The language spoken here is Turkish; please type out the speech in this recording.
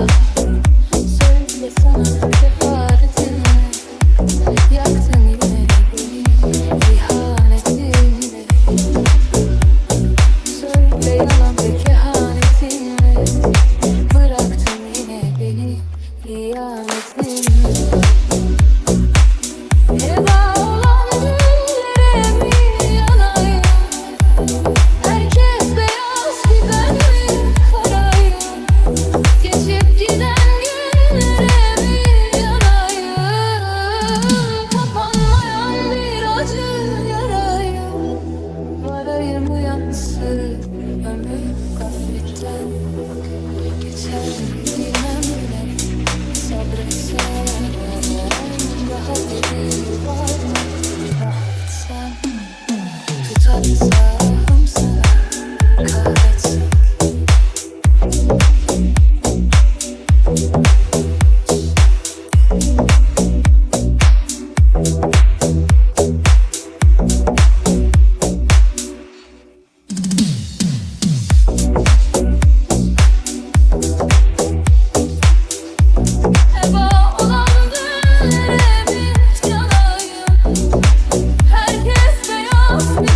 Söyle sana cefaretini Yak House.